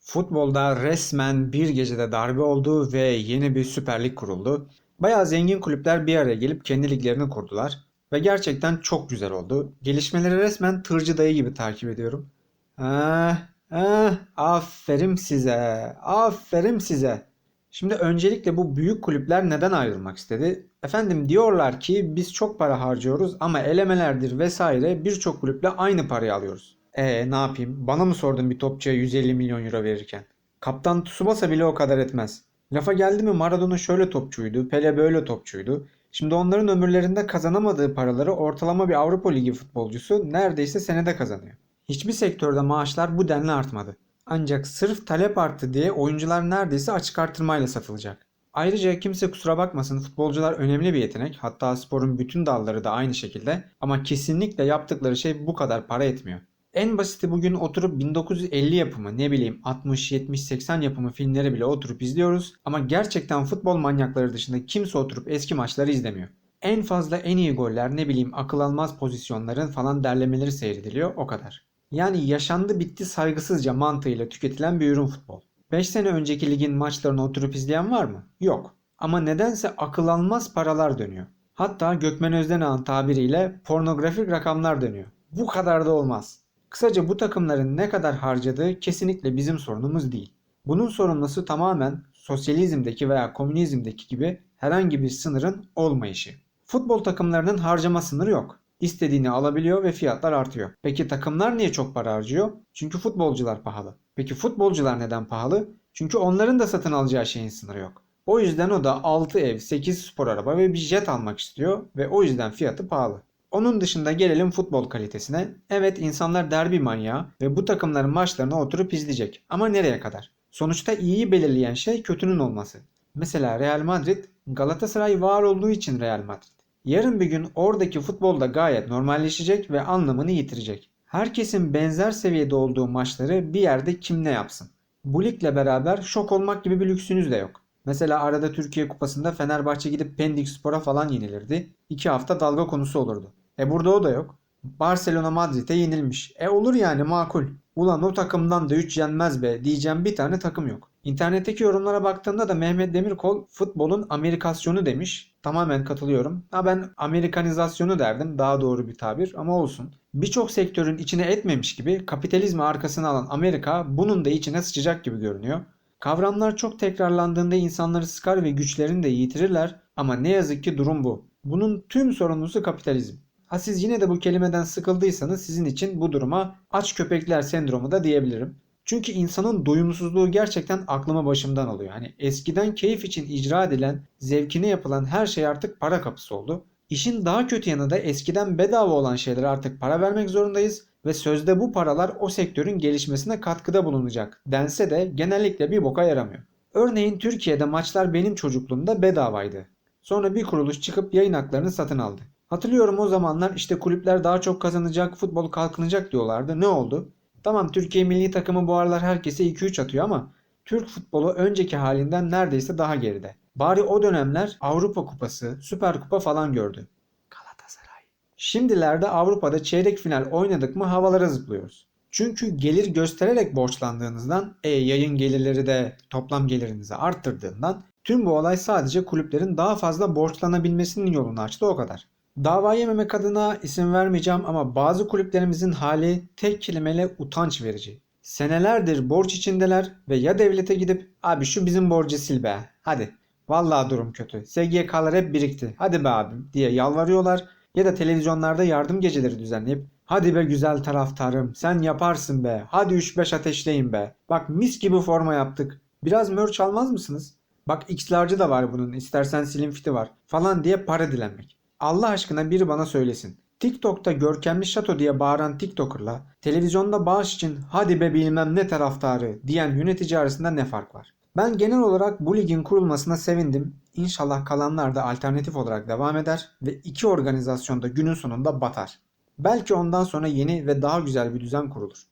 Futbolda resmen bir gecede darbe oldu ve yeni bir Süper Lig kuruldu. Bayağı zengin kulüpler bir araya gelip kendi liglerini kurdular. Ve gerçekten çok güzel oldu. Gelişmeleri resmen tırcı dayı gibi takip ediyorum. Ah, ah, aferin size, aferin size. Şimdi öncelikle bu büyük kulüpler neden ayrılmak istedi? Efendim diyorlar ki biz çok para harcıyoruz ama elemelerdir vesaire birçok kulüple aynı parayı alıyoruz. E ne yapayım? Bana mı sordun bir topçuya 150 milyon euro verirken? Kaptan Tsubasa bile o kadar etmez. Lafa geldi mi Maradona şöyle topçuydu, Pele böyle topçuydu. Şimdi onların ömürlerinde kazanamadığı paraları ortalama bir Avrupa Ligi futbolcusu neredeyse senede kazanıyor. Hiçbir sektörde maaşlar bu denli artmadı. Ancak sırf talep arttı diye oyuncular neredeyse açık artırmayla satılacak. Ayrıca kimse kusura bakmasın futbolcular önemli bir yetenek. Hatta sporun bütün dalları da aynı şekilde. Ama kesinlikle yaptıkları şey bu kadar para etmiyor. En basiti bugün oturup 1950 yapımı ne bileyim 60, 70, 80 yapımı filmleri bile oturup izliyoruz. Ama gerçekten futbol manyakları dışında kimse oturup eski maçları izlemiyor. En fazla en iyi goller ne bileyim akıl almaz pozisyonların falan derlemeleri seyrediliyor o kadar. Yani yaşandı bitti saygısızca mantığıyla tüketilen bir ürün futbol. 5 sene önceki ligin maçlarını oturup izleyen var mı? Yok. Ama nedense akıl almaz paralar dönüyor. Hatta Gökmen Özdenağ'ın tabiriyle pornografik rakamlar dönüyor. Bu kadar da olmaz. Kısaca bu takımların ne kadar harcadığı kesinlikle bizim sorunumuz değil. Bunun sorumlusu tamamen sosyalizmdeki veya komünizmdeki gibi herhangi bir sınırın olmayışı. Futbol takımlarının harcama sınırı yok. İstediğini alabiliyor ve fiyatlar artıyor. Peki takımlar niye çok para harcıyor? Çünkü futbolcular pahalı. Peki futbolcular neden pahalı? Çünkü onların da satın alacağı şeyin sınırı yok. O yüzden o da 6 ev, 8 spor araba ve bir jet almak istiyor ve o yüzden fiyatı pahalı. Onun dışında gelelim futbol kalitesine. Evet insanlar derbi manyağı ve bu takımların maçlarına oturup izleyecek. Ama nereye kadar? Sonuçta iyiyi belirleyen şey kötünün olması. Mesela Real Madrid, Galatasaray var olduğu için Real Madrid. Yarın bir gün oradaki futbolda gayet normalleşecek ve anlamını yitirecek. Herkesin benzer seviyede olduğu maçları bir yerde kim ne yapsın? Bu ligle beraber şok olmak gibi bir lüksünüz de yok. Mesela arada Türkiye Kupası'nda Fenerbahçe gidip Pendik Spor'a falan yenilirdi. İki hafta dalga konusu olurdu. E burada o da yok. Barcelona Madrid'e yenilmiş. E olur yani makul. Ulan o takımdan da 3 yenmez be diyeceğim bir tane takım yok. İnternetteki yorumlara baktığımda da Mehmet Demirkol futbolun Amerikasyonu demiş. Tamamen katılıyorum. Ha ben Amerikanizasyonu derdim daha doğru bir tabir ama olsun. Birçok sektörün içine etmemiş gibi kapitalizmi arkasına alan Amerika bunun da içine sıçacak gibi görünüyor. Kavramlar çok tekrarlandığında insanları sıkar ve güçlerini de yitirirler ama ne yazık ki durum bu. Bunun tüm sorumlusu kapitalizm. Ha siz yine de bu kelimeden sıkıldıysanız sizin için bu duruma aç köpekler sendromu da diyebilirim. Çünkü insanın doyumsuzluğu gerçekten aklıma başımdan alıyor. Hani eskiden keyif için icra edilen, zevkine yapılan her şey artık para kapısı oldu. İşin daha kötü yanı da eskiden bedava olan şeylere artık para vermek zorundayız ve sözde bu paralar o sektörün gelişmesine katkıda bulunacak dense de genellikle bir boka yaramıyor. Örneğin Türkiye'de maçlar benim çocukluğumda bedavaydı. Sonra bir kuruluş çıkıp yayın haklarını satın aldı. Hatırlıyorum o zamanlar işte kulüpler daha çok kazanacak, futbol kalkınacak diyorlardı. Ne oldu? Tamam Türkiye milli takımı bu aralar herkese 2-3 atıyor ama Türk futbolu önceki halinden neredeyse daha geride. Bari o dönemler Avrupa Kupası, Süper Kupa falan gördü. Galatasaray. Şimdilerde Avrupa'da çeyrek final oynadık mı havalara zıplıyoruz. Çünkü gelir göstererek borçlandığınızdan, e yayın gelirleri de toplam gelirinizi arttırdığından tüm bu olay sadece kulüplerin daha fazla borçlanabilmesinin yolunu açtı o kadar. Dava yememek adına isim vermeyeceğim ama bazı kulüplerimizin hali tek kelimeyle utanç verici. Senelerdir borç içindeler ve ya devlete gidip abi şu bizim borcu sil be hadi. Vallahi durum kötü. SGK'lar hep birikti. Hadi be abim diye yalvarıyorlar ya da televizyonlarda yardım geceleri düzenleyip hadi be güzel taraftarım sen yaparsın be. Hadi 3-5 ateşleyin be. Bak mis gibi forma yaptık. Biraz merch almaz mısınız? Bak X'larcı da var bunun. İstersen slim fiti var falan diye para dilenmek. Allah aşkına biri bana söylesin. TikTok'ta görkemli şato diye bağıran TikToker'la televizyonda bağış için hadi be bilmem ne taraftarı diyen yönetici arasında ne fark var? Ben genel olarak bu ligin kurulmasına sevindim. İnşallah kalanlar da alternatif olarak devam eder ve iki organizasyon da günün sonunda batar. Belki ondan sonra yeni ve daha güzel bir düzen kurulur.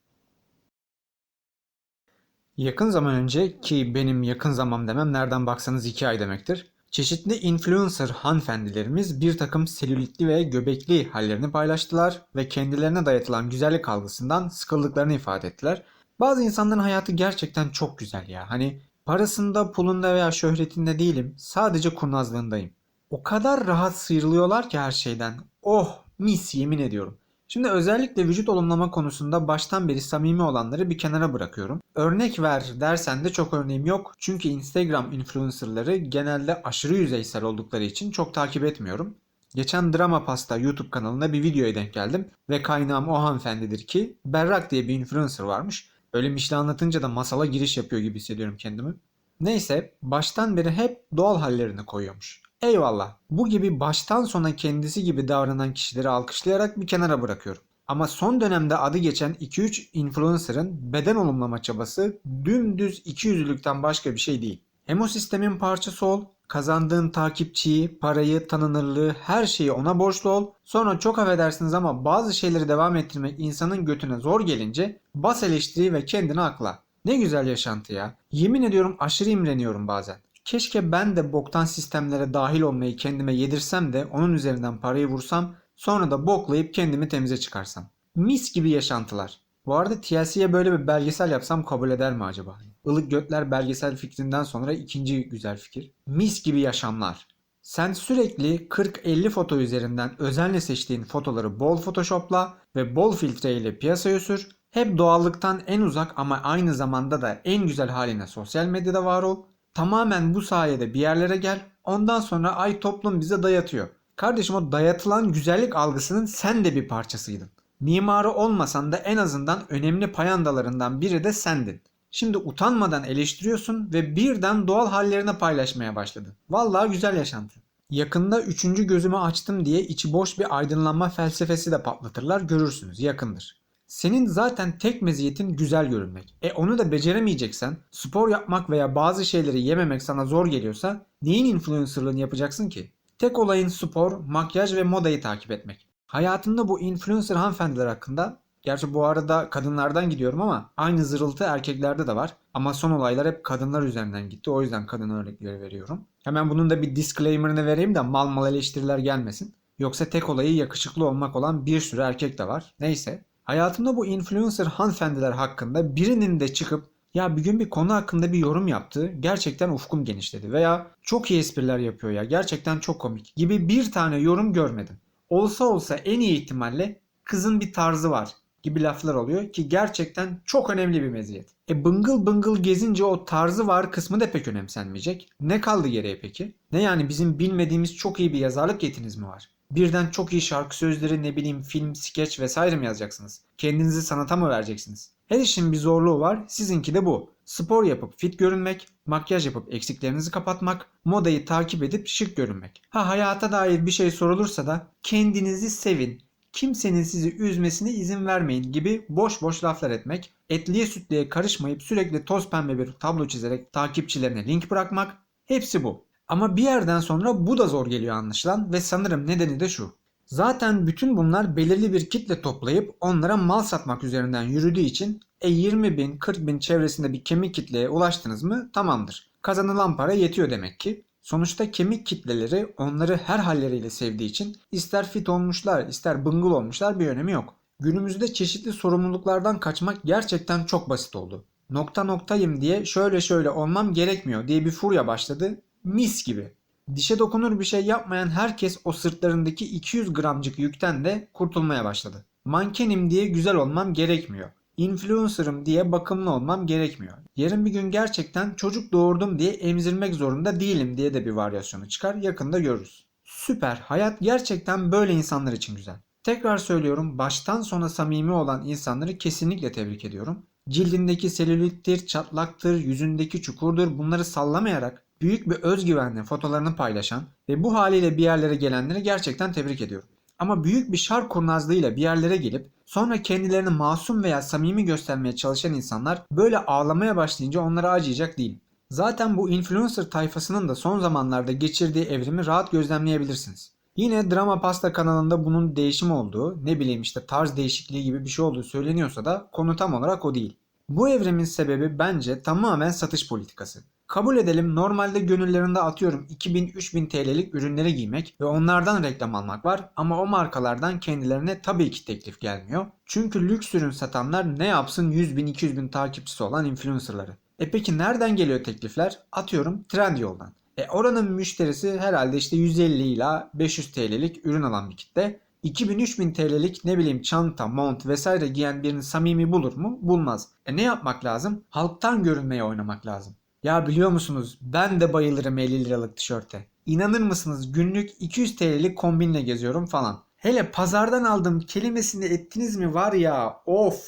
Yakın zaman önce ki benim yakın zaman demem nereden baksanız 2 ay demektir. Çeşitli influencer hanımefendilerimiz bir takım selülitli ve göbekli hallerini paylaştılar ve kendilerine dayatılan güzellik algısından sıkıldıklarını ifade ettiler. Bazı insanların hayatı gerçekten çok güzel ya. Hani parasında, pulunda veya şöhretinde değilim. Sadece kurnazlığındayım. O kadar rahat sıyrılıyorlar ki her şeyden. Oh mis yemin ediyorum. Şimdi özellikle vücut olumlama konusunda baştan beri samimi olanları bir kenara bırakıyorum. Örnek ver dersen de çok örneğim yok. Çünkü Instagram influencerları genelde aşırı yüzeysel oldukları için çok takip etmiyorum. Geçen Drama Pasta YouTube kanalında bir videoya denk geldim ve kaynağım o hanımefendidir ki Berrak diye bir influencer varmış. Öyle mişli anlatınca da masala giriş yapıyor gibi hissediyorum kendimi. Neyse baştan beri hep doğal hallerini koyuyormuş. Eyvallah. Bu gibi baştan sona kendisi gibi davranan kişileri alkışlayarak bir kenara bırakıyorum. Ama son dönemde adı geçen 2-3 influencer'ın beden olumlama çabası dümdüz ikiyüzlülükten başka bir şey değil. Hem sistemin parçası ol, kazandığın takipçiyi, parayı, tanınırlığı, her şeyi ona borçlu ol. Sonra çok affedersiniz ama bazı şeyleri devam ettirmek insanın götüne zor gelince bas eleştiri ve kendini akla. Ne güzel yaşantı ya. Yemin ediyorum aşırı imreniyorum bazen. Keşke ben de boktan sistemlere dahil olmayı kendime yedirsem de onun üzerinden parayı vursam sonra da boklayıp kendimi temize çıkarsam. Mis gibi yaşantılar. Bu arada TLC'ye böyle bir belgesel yapsam kabul eder mi acaba? Ilık Götler belgesel fikrinden sonra ikinci güzel fikir. Mis gibi yaşamlar. Sen sürekli 40-50 foto üzerinden özenle seçtiğin fotoları bol photoshopla ve bol filtreyle piyasaya sür. Hep doğallıktan en uzak ama aynı zamanda da en güzel haline sosyal medyada var ol. Tamamen bu sayede bir yerlere gel. Ondan sonra ay toplum bize dayatıyor. Kardeşim o dayatılan güzellik algısının sen de bir parçasıydın. Mimarı olmasan da en azından önemli payandalarından biri de sendin. Şimdi utanmadan eleştiriyorsun ve birden doğal hallerini paylaşmaya başladın. Vallahi güzel yaşantı. Yakında üçüncü gözümü açtım diye içi boş bir aydınlanma felsefesi de patlatırlar görürsünüz yakındır. Senin zaten tek meziyetin güzel görünmek. E onu da beceremeyeceksen, spor yapmak veya bazı şeyleri yememek sana zor geliyorsa neyin influencerlığını yapacaksın ki? Tek olayın spor, makyaj ve modayı takip etmek. Hayatımda bu influencer hanımefendiler hakkında Gerçi bu arada kadınlardan gidiyorum ama aynı zırıltı erkeklerde de var. Ama son olaylar hep kadınlar üzerinden gitti. O yüzden kadın örnekleri veriyorum. Hemen bunun da bir disclaimer'ını vereyim de mal mal eleştiriler gelmesin. Yoksa tek olayı yakışıklı olmak olan bir sürü erkek de var. Neyse. Hayatımda bu influencer hanımefendiler hakkında birinin de çıkıp ya bir gün bir konu hakkında bir yorum yaptı. Gerçekten ufkum genişledi. Veya çok iyi espriler yapıyor ya. Gerçekten çok komik gibi bir tane yorum görmedim. Olsa olsa en iyi ihtimalle kızın bir tarzı var gibi laflar oluyor ki gerçekten çok önemli bir meziyet. E bıngıl bıngıl gezince o tarzı var kısmı da pek önemsenmeyecek. Ne kaldı geriye peki? Ne yani bizim bilmediğimiz çok iyi bir yazarlık yetiniz mi var? Birden çok iyi şarkı sözleri ne bileyim film, skeç vesaire mi yazacaksınız? Kendinizi sanata mı vereceksiniz? Her işin bir zorluğu var. Sizinki de bu. Spor yapıp fit görünmek, makyaj yapıp eksiklerinizi kapatmak, modayı takip edip şık görünmek. Ha hayata dair bir şey sorulursa da kendinizi sevin, kimsenin sizi üzmesine izin vermeyin gibi boş boş laflar etmek, etliye sütlüye karışmayıp sürekli toz pembe bir tablo çizerek takipçilerine link bırakmak hepsi bu. Ama bir yerden sonra bu da zor geliyor anlaşılan ve sanırım nedeni de şu. Zaten bütün bunlar belirli bir kitle toplayıp onlara mal satmak üzerinden yürüdüğü için e 20 bin 40 bin çevresinde bir kemik kitleye ulaştınız mı tamamdır. Kazanılan para yetiyor demek ki. Sonuçta kemik kitleleri onları her halleriyle sevdiği için ister fit olmuşlar ister bıngıl olmuşlar bir önemi yok. Günümüzde çeşitli sorumluluklardan kaçmak gerçekten çok basit oldu. Nokta noktayım diye şöyle şöyle olmam gerekmiyor diye bir furya başladı. Mis gibi. Dişe dokunur bir şey yapmayan herkes o sırtlarındaki 200 gramcık yükten de kurtulmaya başladı. Mankenim diye güzel olmam gerekmiyor influencer'ım diye bakımlı olmam gerekmiyor. Yarın bir gün gerçekten çocuk doğurdum diye emzirmek zorunda değilim diye de bir varyasyonu çıkar. Yakında görürüz. Süper. Hayat gerçekten böyle insanlar için güzel. Tekrar söylüyorum baştan sona samimi olan insanları kesinlikle tebrik ediyorum. Cildindeki selülittir, çatlaktır, yüzündeki çukurdur bunları sallamayarak büyük bir özgüvenle fotolarını paylaşan ve bu haliyle bir yerlere gelenleri gerçekten tebrik ediyorum. Ama büyük bir şar kurnazlığıyla bir yerlere gelip sonra kendilerini masum veya samimi göstermeye çalışan insanlar böyle ağlamaya başlayınca onlara acıyacak değilim. Zaten bu influencer tayfasının da son zamanlarda geçirdiği evrimi rahat gözlemleyebilirsiniz. Yine Drama Pasta kanalında bunun değişim olduğu, ne bileyim işte tarz değişikliği gibi bir şey olduğu söyleniyorsa da konu tam olarak o değil. Bu evrimin sebebi bence tamamen satış politikası. Kabul edelim normalde gönüllerinde atıyorum 2000-3000 TL'lik ürünleri giymek ve onlardan reklam almak var ama o markalardan kendilerine tabii ki teklif gelmiyor. Çünkü lüks ürün satanlar ne yapsın 100 bin 200 bin takipçisi olan influencerları. E peki nereden geliyor teklifler? Atıyorum Trendyol'dan. E oranın müşterisi herhalde işte 150 ila 500 TL'lik ürün alan bir kitle. 2000-3000 TL'lik ne bileyim çanta, mont vesaire giyen birini samimi bulur mu? Bulmaz. E ne yapmak lazım? Halktan görünmeye oynamak lazım. Ya biliyor musunuz ben de bayılırım 50 liralık tişörte. İnanır mısınız günlük 200 TL'lik kombinle geziyorum falan. Hele pazardan aldım kelimesini ettiniz mi var ya of.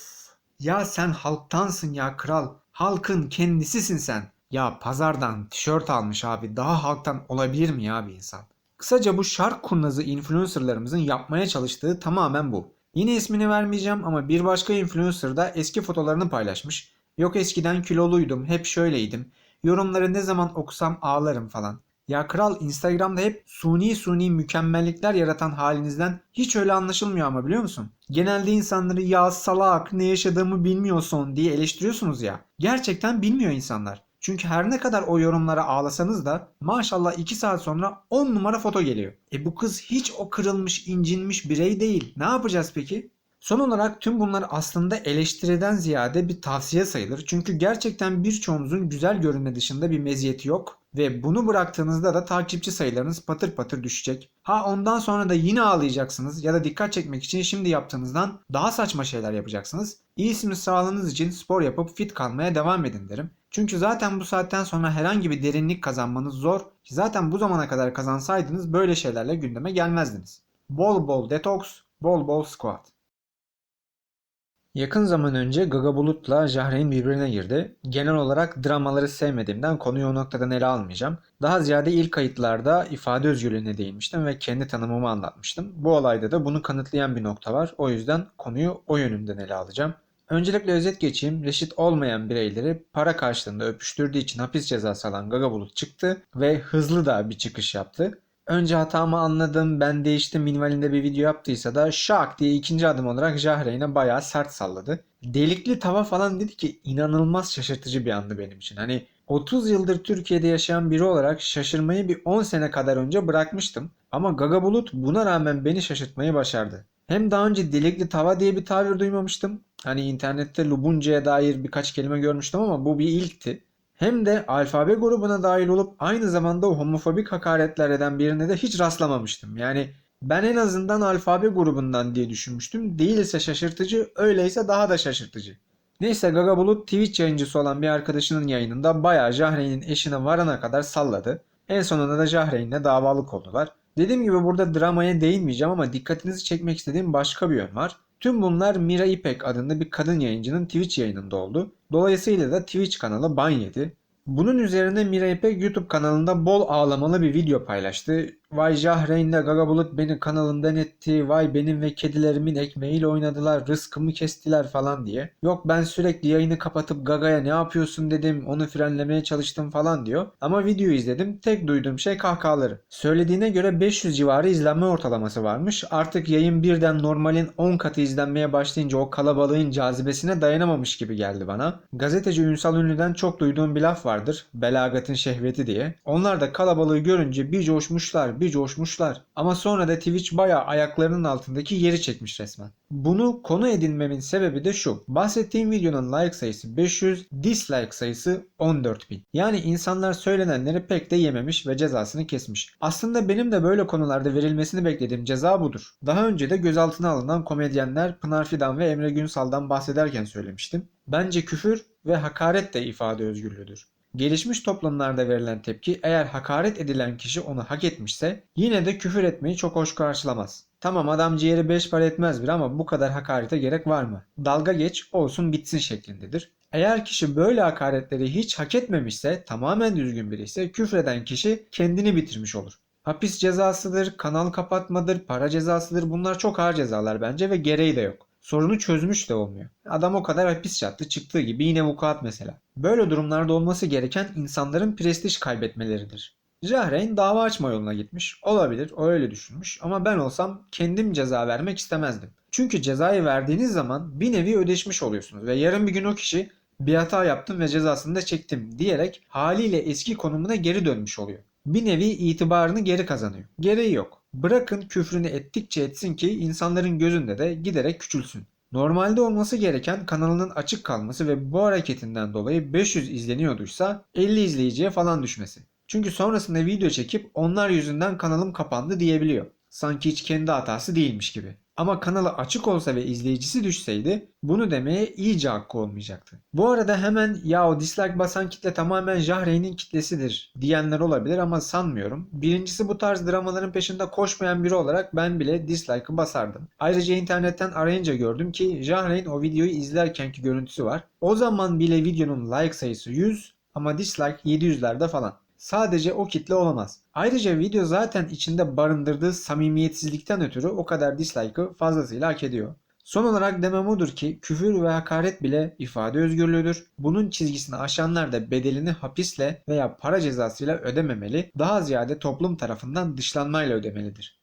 Ya sen halktansın ya kral. Halkın kendisisin sen. Ya pazardan tişört almış abi daha halktan olabilir mi ya bir insan? Kısaca bu şark kurnazı influencerlarımızın yapmaya çalıştığı tamamen bu. Yine ismini vermeyeceğim ama bir başka influencer da eski fotolarını paylaşmış. Yok eskiden kiloluydum, hep şöyleydim. Yorumları ne zaman okusam ağlarım falan. Ya kral Instagram'da hep suni suni mükemmellikler yaratan halinizden hiç öyle anlaşılmıyor ama biliyor musun? Genelde insanları ya salak ne yaşadığımı bilmiyorsun diye eleştiriyorsunuz ya. Gerçekten bilmiyor insanlar. Çünkü her ne kadar o yorumlara ağlasanız da maşallah 2 saat sonra 10 numara foto geliyor. E bu kız hiç o kırılmış, incinmiş birey değil. Ne yapacağız peki? Son olarak tüm bunlar aslında eleştiriden ziyade bir tavsiye sayılır. Çünkü gerçekten birçoğunuzun güzel görünme dışında bir meziyeti yok. Ve bunu bıraktığınızda da takipçi sayılarınız patır patır düşecek. Ha ondan sonra da yine ağlayacaksınız ya da dikkat çekmek için şimdi yaptığınızdan daha saçma şeyler yapacaksınız. İyisiniz sağlığınız için spor yapıp fit kalmaya devam edin derim. Çünkü zaten bu saatten sonra herhangi bir derinlik kazanmanız zor. Zaten bu zamana kadar kazansaydınız böyle şeylerle gündeme gelmezdiniz. Bol bol detoks, bol bol squat. Yakın zaman önce Gaga Bulut'la Jahreyn birbirine girdi. Genel olarak dramaları sevmediğimden konuyu o noktadan ele almayacağım. Daha ziyade ilk kayıtlarda ifade özgürlüğüne değinmiştim ve kendi tanımımı anlatmıştım. Bu olayda da bunu kanıtlayan bir nokta var. O yüzden konuyu o yönünden ele alacağım. Öncelikle özet geçeyim. Reşit olmayan bireyleri para karşılığında öpüştürdüğü için hapis cezası alan Gaga Bulut çıktı ve hızlı da bir çıkış yaptı. Önce hatamı anladım ben değiştim minvalinde bir video yaptıysa da şak diye ikinci adım olarak Jahreyn'e bayağı sert salladı. Delikli tava falan dedi ki inanılmaz şaşırtıcı bir andı benim için. Hani 30 yıldır Türkiye'de yaşayan biri olarak şaşırmayı bir 10 sene kadar önce bırakmıştım. Ama Gaga Bulut buna rağmen beni şaşırtmayı başardı. Hem daha önce delikli tava diye bir tabir duymamıştım. Hani internette Lubunce'ye dair birkaç kelime görmüştüm ama bu bir ilkti. Hem de alfabe grubuna dahil olup aynı zamanda homofobik hakaretler eden birine de hiç rastlamamıştım. Yani ben en azından alfabe grubundan diye düşünmüştüm. Değilse şaşırtıcı, öyleyse daha da şaşırtıcı. Neyse Gaga Bulut Twitch yayıncısı olan bir arkadaşının yayınında bayağı Jahreyn'in eşine varana kadar salladı. En sonunda da Jahreyn'le davalık oldular. Dediğim gibi burada dramaya değinmeyeceğim ama dikkatinizi çekmek istediğim başka bir yön var. Tüm bunlar Mira İpek adında bir kadın yayıncının Twitch yayınında oldu. Dolayısıyla da Twitch kanalı ban yedi. Bunun üzerine Mira İpek YouTube kanalında bol ağlamalı bir video paylaştı. Vay Jahreyn'le Gaga Bulut beni kanalımdan etti. Vay benim ve kedilerimin ekmeğiyle oynadılar. Rızkımı kestiler falan diye. Yok ben sürekli yayını kapatıp Gaga'ya ne yapıyorsun dedim. Onu frenlemeye çalıştım falan diyor. Ama videoyu izledim. Tek duyduğum şey kahkahaları. Söylediğine göre 500 civarı izlenme ortalaması varmış. Artık yayın birden normalin 10 katı izlenmeye başlayınca o kalabalığın cazibesine dayanamamış gibi geldi bana. Gazeteci Ünsal Ünlü'den çok duyduğum bir laf vardır. Belagatın şehveti diye. Onlar da kalabalığı görünce bir coşmuşlar, bir coşmuşlar. Ama sonra da Twitch bayağı ayaklarının altındaki yeri çekmiş resmen. Bunu konu edinmemin sebebi de şu. Bahsettiğim videonun like sayısı 500, dislike sayısı 14.000. Yani insanlar söylenenleri pek de yememiş ve cezasını kesmiş. Aslında benim de böyle konularda verilmesini beklediğim ceza budur. Daha önce de gözaltına alınan komedyenler Pınar Fidan ve Emre Günsal'dan bahsederken söylemiştim. Bence küfür ve hakaret de ifade özgürlüğüdür. Gelişmiş toplumlarda verilen tepki eğer hakaret edilen kişi onu hak etmişse yine de küfür etmeyi çok hoş karşılamaz. Tamam adam ciğeri beş para etmez bir ama bu kadar hakarete gerek var mı? Dalga geç olsun bitsin şeklindedir. Eğer kişi böyle hakaretleri hiç hak etmemişse tamamen düzgün biri ise küfreden kişi kendini bitirmiş olur. Hapis cezasıdır, kanal kapatmadır, para cezasıdır bunlar çok ağır cezalar bence ve gereği de yok sorunu çözmüş de olmuyor. Adam o kadar hapis yattı çıktığı gibi yine vukuat mesela. Böyle durumlarda olması gereken insanların prestij kaybetmeleridir. Jahreyn dava açma yoluna gitmiş. Olabilir o öyle düşünmüş ama ben olsam kendim ceza vermek istemezdim. Çünkü cezayı verdiğiniz zaman bir nevi ödeşmiş oluyorsunuz ve yarın bir gün o kişi Bir hata yaptım ve cezasını da çektim diyerek haliyle eski konumuna geri dönmüş oluyor. Bir nevi itibarını geri kazanıyor. Gereği yok. Bırakın küfrünü ettikçe etsin ki insanların gözünde de giderek küçülsün. Normalde olması gereken kanalının açık kalması ve bu hareketinden dolayı 500 izleniyorduysa 50 izleyiciye falan düşmesi. Çünkü sonrasında video çekip onlar yüzünden kanalım kapandı diyebiliyor. Sanki hiç kendi hatası değilmiş gibi. Ama kanalı açık olsa ve izleyicisi düşseydi bunu demeye iyice hakkı olmayacaktı. Bu arada hemen ya o dislike basan kitle tamamen Jahreyn'in kitlesidir diyenler olabilir ama sanmıyorum. Birincisi bu tarz dramaların peşinde koşmayan biri olarak ben bile dislike'ı basardım. Ayrıca internetten arayınca gördüm ki Jahreyn o videoyu izlerkenki görüntüsü var. O zaman bile videonun like sayısı 100 ama dislike 700'lerde falan. Sadece o kitle olamaz. Ayrıca video zaten içinde barındırdığı samimiyetsizlikten ötürü o kadar dislike'ı fazlasıyla hak ediyor. Son olarak demem odur ki küfür ve hakaret bile ifade özgürlüğüdür. Bunun çizgisini aşanlar da bedelini hapisle veya para cezasıyla ödememeli, daha ziyade toplum tarafından dışlanmayla ödemelidir.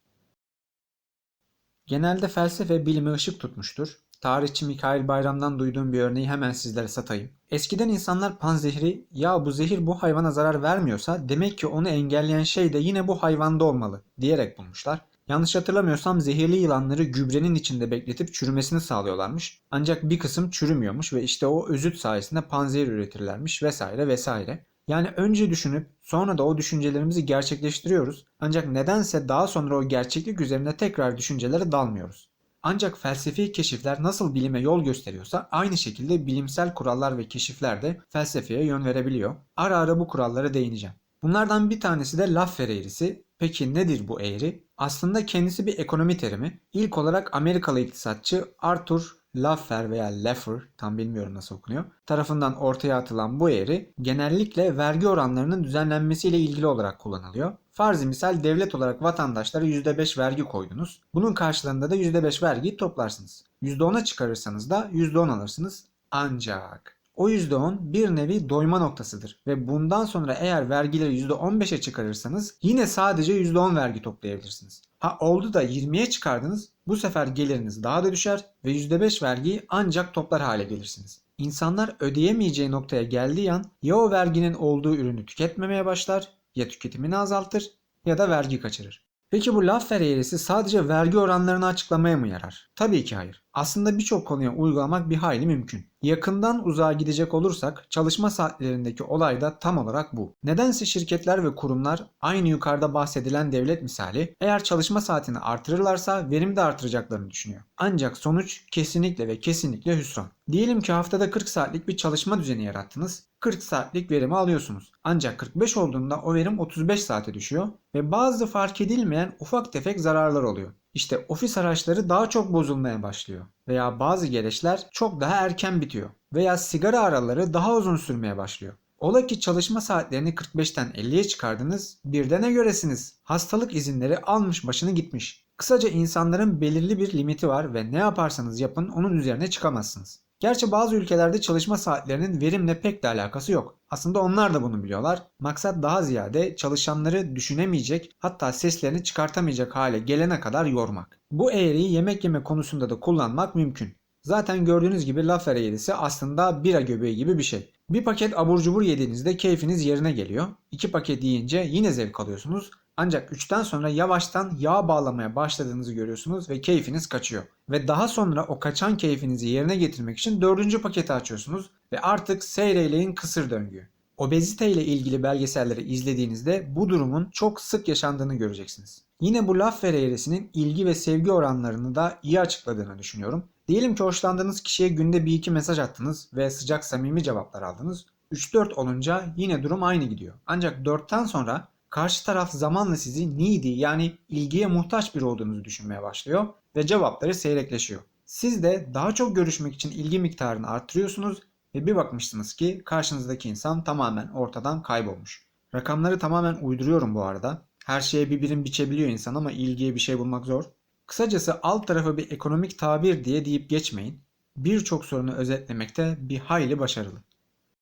Genelde felsefe bilime ışık tutmuştur. Tarihçi Mikail Bayram'dan duyduğum bir örneği hemen sizlere satayım. Eskiden insanlar panzehri ya bu zehir bu hayvana zarar vermiyorsa demek ki onu engelleyen şey de yine bu hayvanda olmalı diyerek bulmuşlar. Yanlış hatırlamıyorsam zehirli yılanları gübrenin içinde bekletip çürümesini sağlıyorlarmış. Ancak bir kısım çürümüyormuş ve işte o özüt sayesinde panzehir üretirlermiş vesaire vesaire. Yani önce düşünüp sonra da o düşüncelerimizi gerçekleştiriyoruz. Ancak nedense daha sonra o gerçeklik üzerine tekrar düşüncelere dalmıyoruz. Ancak felsefi keşifler nasıl bilime yol gösteriyorsa aynı şekilde bilimsel kurallar ve keşifler de felsefeye yön verebiliyor. Ara ara bu kurallara değineceğim. Bunlardan bir tanesi de Laffer eğrisi. Peki nedir bu eğri? Aslında kendisi bir ekonomi terimi. İlk olarak Amerikalı iktisatçı Arthur Laffer veya Laffer tam bilmiyorum nasıl okunuyor tarafından ortaya atılan bu eğri genellikle vergi oranlarının düzenlenmesiyle ilgili olarak kullanılıyor. Farz misal devlet olarak vatandaşlara %5 vergi koydunuz. Bunun karşılığında da %5 vergiyi toplarsınız. %10'a çıkarırsanız da %10 alırsınız. Ancak o %10 bir nevi doyma noktasıdır ve bundan sonra eğer vergileri %15'e çıkarırsanız yine sadece %10 vergi toplayabilirsiniz. Ha oldu da 20'ye çıkardınız bu sefer geliriniz daha da düşer ve %5 vergiyi ancak toplar hale gelirsiniz. İnsanlar ödeyemeyeceği noktaya geldiği an ya o verginin olduğu ürünü tüketmemeye başlar ya tüketimini azaltır ya da vergi kaçırır. Peki bu Laffer eğrisi sadece vergi oranlarını açıklamaya mı yarar? Tabii ki hayır. Aslında birçok konuya uygulamak bir hayli mümkün. Yakından uzağa gidecek olursak çalışma saatlerindeki olay da tam olarak bu. Nedense şirketler ve kurumlar aynı yukarıda bahsedilen devlet misali eğer çalışma saatini artırırlarsa verimi de artıracaklarını düşünüyor. Ancak sonuç kesinlikle ve kesinlikle hüsran. Diyelim ki haftada 40 saatlik bir çalışma düzeni yarattınız. 40 saatlik verimi alıyorsunuz. Ancak 45 olduğunda o verim 35 saate düşüyor ve bazı fark edilmeyen ufak tefek zararlar oluyor. İşte ofis araçları daha çok bozulmaya başlıyor veya bazı gereçler çok daha erken bitiyor veya sigara araları daha uzun sürmeye başlıyor. Ola ki çalışma saatlerini 45'ten 50'ye çıkardınız, bir de ne göresiniz? Hastalık izinleri almış başını gitmiş. Kısaca insanların belirli bir limiti var ve ne yaparsanız yapın onun üzerine çıkamazsınız. Gerçi bazı ülkelerde çalışma saatlerinin verimle pek de alakası yok. Aslında onlar da bunu biliyorlar. Maksat daha ziyade çalışanları düşünemeyecek hatta seslerini çıkartamayacak hale gelene kadar yormak. Bu eğriyi yemek yeme konusunda da kullanmak mümkün. Zaten gördüğünüz gibi Laffer eğrisi aslında bira göbeği gibi bir şey. Bir paket abur cubur yediğinizde keyfiniz yerine geliyor. İki paket yiyince yine zevk alıyorsunuz. Ancak 3'ten sonra yavaştan yağ bağlamaya başladığınızı görüyorsunuz ve keyfiniz kaçıyor. Ve daha sonra o kaçan keyfinizi yerine getirmek için dördüncü paketi açıyorsunuz ve artık seyreyleyin kısır döngü. Obezite ile ilgili belgeselleri izlediğinizde bu durumun çok sık yaşandığını göreceksiniz. Yine bu Laffer eğrisinin ilgi ve sevgi oranlarını da iyi açıkladığını düşünüyorum. Diyelim ki hoşlandığınız kişiye günde bir iki mesaj attınız ve sıcak samimi cevaplar aldınız. 3-4 olunca yine durum aynı gidiyor. Ancak 4'ten sonra karşı taraf zamanla sizi needy yani ilgiye muhtaç biri olduğunuzu düşünmeye başlıyor ve cevapları seyrekleşiyor. Siz de daha çok görüşmek için ilgi miktarını arttırıyorsunuz ve bir bakmışsınız ki karşınızdaki insan tamamen ortadan kaybolmuş. Rakamları tamamen uyduruyorum bu arada. Her şeye bir birim biçebiliyor insan ama ilgiye bir şey bulmak zor. Kısacası alt tarafı bir ekonomik tabir diye deyip geçmeyin. Birçok sorunu özetlemekte bir hayli başarılı.